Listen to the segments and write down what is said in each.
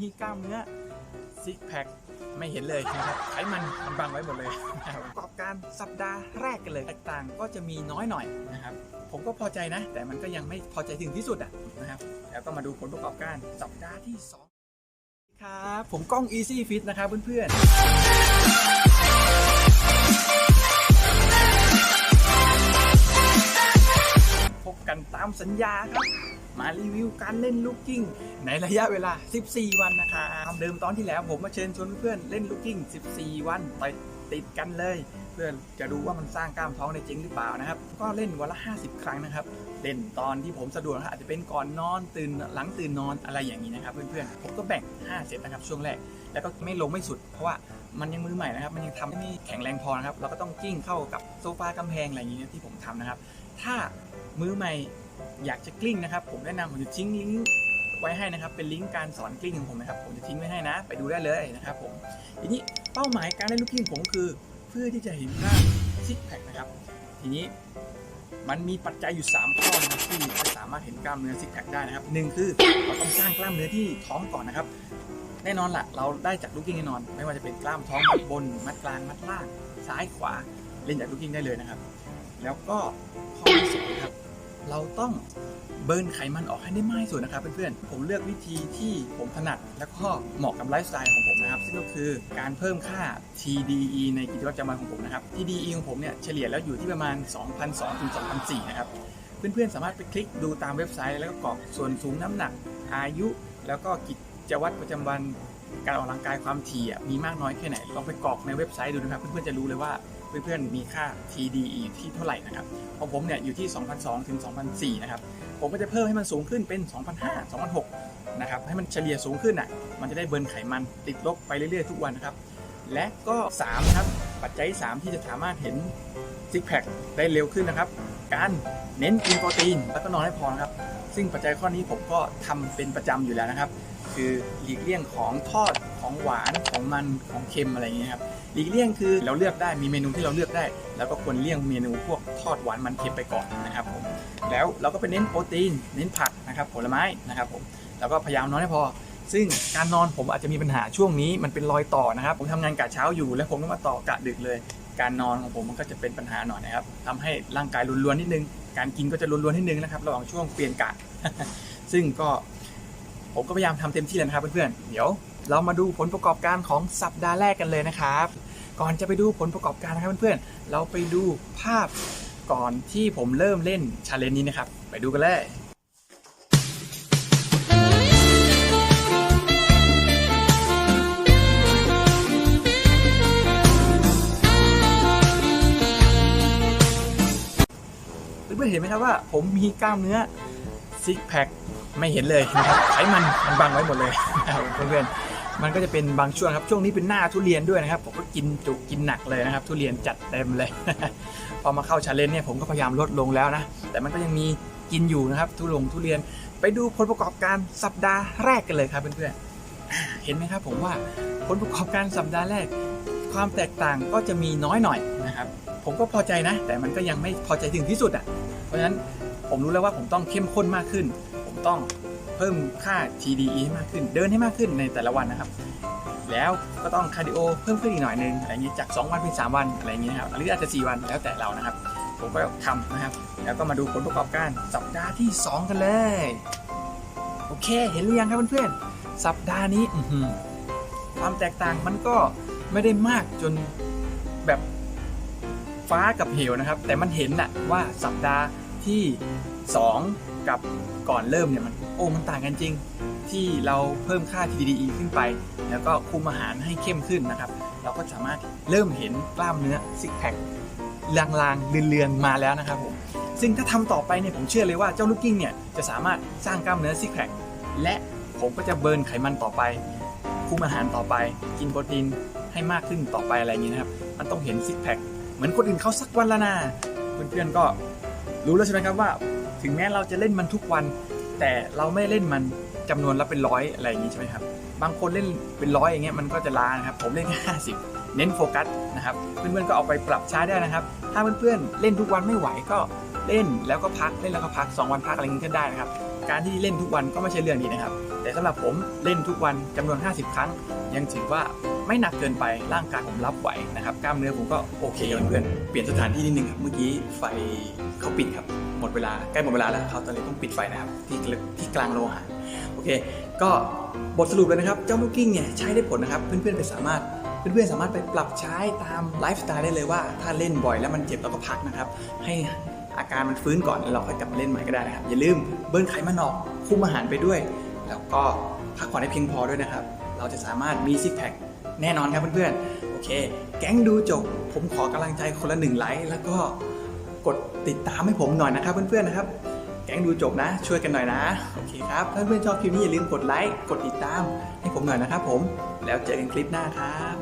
มีกล้ามเนื้อซิกแพคไม่เห็นเลยนะครับไขมันมันบังไว้หมดเลยประกอบการสัปดาห์แรกกันเลยแตกต่างก็จะมีน้อยหน่อยนะครับ ผมก็พอใจนะ แต่มันก็ยังไม่พอใจถึงที่สุดอะนะครับ แล้วก็มาดูผลประกอบการสัปดาห์ที่สองครับ ผมกล้อง Easy Fit นะครับเพื่อนๆพบกันตามสัญญาครับ มารีวิวการเล่นลูกกิ้งในระยะเวลา 14 วันนะครับเดิมตอนที่แล้วผมมาเชิญชวนเพื่อนเล่นลูกกิ้ง 14 วันไปติดกันเลย เพื่อจะดูว่ามันสร้างกล้ามท้องได้จริงหรือเปล่านะครับ ก็เล่นวันละ 50 ครั้งนะครับ เล่นตอนที่ผมสะดวกนะอาจจะเป็นก่อนนอนตื่นหลังตื่นนอนอะไรอย่างนี้นะครับ เพื่อนๆผมก็แบ่ง 5 เซตนะครับช่วงแรก แล้วก็ไม่ลงไม่สุด เพราะว่ามันยังมือใหม่นะครับ มันยังทำไม่แข็งแรงพอนะครับ เราก็ต้องกิ้งเข้ากับโซฟากำแพงอะไรอย่างนี้ที่ผมทำนะครับ ถ้ามือใหม่ อยากจะกลิ้งนะครับ ผมแนะนำผมจะทิ้งลิงก์ไว้ให้นะครับ เป็นลิงก์การสอนกลิ้งของผมนะครับ ผมจะทิ้งไว้ให้นะ ไปดูได้เลยนะครับผมทีนี้เป้าหมายการเล่นลูกกลิ้งผมคือ เพื่อที่จะเห็นภาพซิกแพคนะครับ ทีนี้มันมีปัจจัยอยู่ 3 ข้อนะที่จะสามารถเห็นกล้ามเนื้อซิกแพคได้นะครับหนึ่งคือเราต้องสร้างกล้ามเนื้อที่ท้องก่อนนะครับ แน่นอนละเราได้จากลูกกิ้งแน่นอน ไม่ว่าจะเป็นกล้ามท้องมัดบน มัดกลางมัดล่าง ซ้ายขวาเล่นจากลูกกิ้งได้เลยนะครับ แล้วก็ข้อที่สองนะครับ เราต้องเบิร์นไขมันออกให้ได้มากที่สุดนะครับเพื่อนๆ ผมเลือกวิธีที่ผมถนัดแล้วก็เหมาะกับไลฟ์สไตล์ของผมนะครับ ซึ่งก็คือการเพิ่มค่า TDE ในกิจวัตรประจำวันของผมนะครับ TDE ของผมเนี่ยเฉลี่ยแล้วอยู่ที่ประมาณ 2,200ถึง2,400นะครับ เพื่อนๆ สามารถไปคลิกดูตามเว็บไซต์ แล้วก็กรอกส่วนสูงน้ำหนักอายุ แล้วก็กิจวัตรประจำวันการออกกำลังกายความถี่มีมากน้อยแค่ไหนลองไปกรอกในเว็บไซต์ดูนะครับ เพื่อนๆจะรู้เลยว่า เพื่อนๆมีค่า TDE ที่เท่าไหร่นะครับของผมเนี่ยอยู่ที่2,200ถึง2,400นะครับผมก็จะเพิ่มให้มันสูงขึ้นเป็น2,500 2,600นะครับให้มันเฉลี่ยสูงขึ้นอะมันจะได้เบิร์นไขมันติดลบไปเรื่อยๆทุกวันนะครับและก็3ครับปัจจัย 3 ที่จะสามารถเห็นซิกแพคได้เร็วขึ้นนะครับ การเน้นกินโปรตีนแล้วก็นอนให้พอนะครับ ซึ่งปัจจัยข้อนี้ผมก็ทำเป็นประจำอยู่แล้วนะครับ คือหลีกเลี่ยงของทอดของหวานของมันของเค็มอะไรอย่างเงี้ยครับหลีกเลี่ยงคือเราเลือกได้มีเมนูที่เราเลือกได้ แล้วก็ควรเลี่ยงเมนูพวกทอดหวานมันเค็มไปก่อนนะครับผมแล้วเราก็ไปเน้นโปรตีนเน้นผักนะครับผลไม้นะครับผมแล้วก็พยายามนอนให้พอซึ่งการนอนผมอาจจะมีปัญหาช่วงนี้มันเป็นรอยต่อนะครับ ผมทำงานกะเช้าอยู่ แล้วผมต้องมาต่อกะดึกเลย การนอนของผมมันก็จะเป็นปัญหาหน่อยนะครับทำให้ร่างกายรุนรวนนิดนึง การกินก็จะรุนรวนนิดนึงนะครับระหว่างช่วงเปลี่ยนกะ ซึ่งก็ ผมก็พยายามทำเต็มที่แล้วนะครับเพื่อนๆ เดี๋ยวเรามาดูผลประกอบการของสัปดาห์แรกกันเลยนะครับ ก่อนจะไปดูผลประกอบการนะครับเพื่อนๆ เราไปดูภาพก่อนที่ผมเริ่มเล่นชาเลนจ์นี้นะครับ ไปดูกันเลยเพื่อนๆเห็นไหมครับว่าผมมีกล้ามเนื้อซิกแพค ไม่เห็นเลยนะครับไขมันมันบังไว้หมดเลยเพื่อนๆมันก็จะเป็นบางช่วงครับช่วงนี้เป็นหน้าทุเรียนด้วยนะครับ ผมก็กินจุกินหนักเลยนะครับ ทุเรียนจัดเต็มเลย พอมาเข้าชาเลนจ์เนี่ยผมก็พยายามลดลงแล้วนะ แต่มันก็ยังมีกินอยู่นะครับ ทุลงทุเรียนไปดูผลประกอบการสัปดาห์แรกกันเลยครับเพื่อนๆอ่าเห็นไหมครับ ผมว่าผลประกอบการสัปดาห์แรก ความแตกต่างก็จะมีน้อยหน่อยนะครับ ผมก็พอใจนะ แต่มันก็ยังไม่พอใจถึงที่สุดอะเพราะฉะนั้นผมรู้แล้วว่าผมต้องเข้มข้นมากขึ้น ผมต้องเพิ่มค่า TDE ให้มากขึ้น เดินให้มากขึ้นในแต่ละวันนะครับ แล้วก็ต้องคาร์ดิโอเพิ่มขึ้นอีกหน่อยนึงอะไรเงี้ยจาก 2 วันเป็น 3 วันอะไรอย่างเงี้ยนะครับหรืออาจจะ 4 วันแล้วแต่เรานะครับ ผมก็ทำนะครับ แล้วก็มาดูผลประกอบการสัปดาห์ที่ 2 กันเลย โอเค เห็นหรือยังครับเพื่อนๆ สัปดาห์นี้ความแตกต่างมันก็ไม่ได้มากจนแบบฟ้ากับเหวนะครับ แต่มันเห็นนะว่าสัปดาห์ ที่ 2 กับก่อนเริ่มเนี่ยมันโอ้มันต่างกันจริง ที่เราเพิ่มค่า TDE ขึ้นไป แล้วก็คุมอาหารให้เข้มขึ้นนะครับ เราก็สามารถเริ่มเห็นกล้ามเนื้อซิกแพคลางๆเลือนๆมาแล้วนะครับผมซึ่งถ้าทำต่อไปเนี่ยผมเชื่อเลยว่าเจ้าลูกกิ้งเนี่ยจะสามารถสร้างกล้ามเนื้อซิกแพคและผมก็จะเบิร์นไขมันต่อไป คุมอาหารต่อไป กินโปรตีนให้มากขึ้นต่อไปอะไรอย่างนี้นะครับ มันต้องเห็นซิกแพคเหมือนคนอื่นเขาสักวันละนาเพื่อนๆก็ รู้แล้วใช่ไหมครับว่า ถึงแม้เราจะเล่นมันทุกวัน แต่เราไม่เล่นมันจำนวนละเป็นร้อยอะไรอย่างนี้ใช่ไหมครับ บางคนเล่นเป็นร้อยอย่างเงี้ยมันก็จะล้านะครับ ผมเล่นแค่ห้าสิบเน้นโฟกัสนะครับ เพื่อนๆก็เอาไปปรับใช้ได้นะครับ ถ้าเพื่อนๆเล่นทุกวันไม่ไหวก็เล่นแล้วก็พักเล่นแล้วก็พัก 2 วันพักอะไรอย่างงี้ก็ได้นะครับ การที่เล่นทุกวันก็ไม่ใช่เรื่องดีนะครับ แต่สำหรับผมเล่นทุกวันจำนวน 50 ครั้ง ยังถือว่าไม่หนักเกินไปร่างกายผมรับไหวนะครับกล้ามเนื้อผมก็โอเคเพื่อนเปลี่ยนสถานที่นิดนึงครับเมื่อกี้ไฟเขาปิดครับหมดเวลาใกล้หมดเวลาแล้วเขาตอนนี้ต้องปิดไฟนะครับที่ที่กลางโลหะโอเค ก็บทสรุปเลยนะครับ เจ้าลูกกิ้งเนี่ยใช้ได้ผลนะครับ เพื่อนๆไปสามารถเพื่อนๆสามารถไปปรับใช้ตามไลฟ์สไตล์ได้เลยว่า ถ้าเล่นบ่อยแล้วมันเจ็บเราก็พักนะครับ ให้ อาการมันฟื้นก่อนแล้วเราค่อยกลับมาเล่นใหม่ก็ได้นะครับ อย่าลืมเบิร์นไขมันออกคุมอาหารไปด้วย แล้วก็พักผ่อนให้เพียงพอด้วยนะครับ เราจะสามารถมีซิกแพคแน่นอนครับเพื่อนๆ โอเค แก๊งดูจบ ผมขอกำลังใจคนละหนึ่งไลค์แล้วก็กดติดตามให้ผมหน่อยนะครับเพื่อนๆนะครับ แก๊งดูจบนะ ช่วยกันหน่อยนะ โอเคครับ ถ้าเพื่อนชอบคลิปนี้อย่าลืมกดไลค์กดติดตามให้ผมหน่อยนะครับผม แล้วเจอกันคลิปหน้าครับ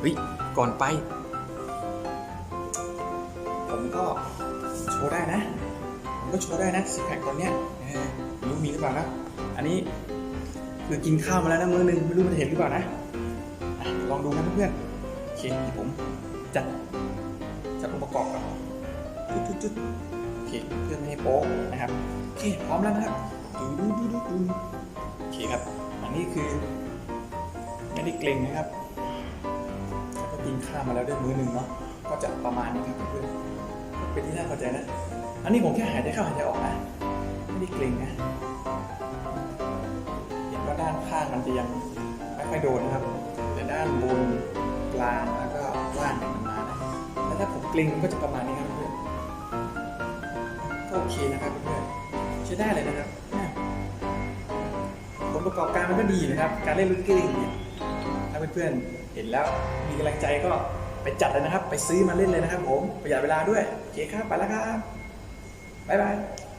เฮ้ย ก่อนไป ก็โชว์ได้นะ ผมก็โชว์ได้นะสิแพคตอนเนี้ยเออไม่รู้มีหรือเปล่านะ อันนี้คือกินข้าวมาแล้วนะมื้อหนึงไม่รู้มันจะเห็นหรือเปล่านะลองดูนะเพื่อนโอเคผมจัดจัดองค์ประกอบก่อนจุดจุดๆโอเคเพื่อไม่ให้โป๊ะนะครับโอเคพร้อมแล้วนะครับดูดูดูดูดูโอเคครับ อันนี้คือ ไม่ได้เกรงนะครับแล้วก็กินข้าวมาแล้วด้วยมื้อหนึ่งเนาะก็จะประมาณนี้ครับเพื่อน เป็นที่น่าพอใจนะ อันนี้ผมแค่หายใจเข้าหายใจออกนะ ไม่ได้เกรงนะ เห็นว่าด้านข้างมันจะยังไม่ค่อยโดนนะครับ แต่ด้านบนกลางแล้วก็ล่างเนี่ยมันมานะแล้วถ้าผมเกรงก็จะประมาณนี้ครับเพื่อนก็โอเคนะครับเพื่อนใช้ได้เลยนะครับผลประกอบการมันก็ดีนะครับ การเล่นลูกเกรงเนี่ยถ้าเพื่อนๆเห็นแล้วมีกำลังใจก็ ไปจัดเลยนะครับ ไปซื้อมาเล่นเลยนะครับผมประหยัดเวลาด้วยโอเคครับไปแล้วครับบ๊ายบาย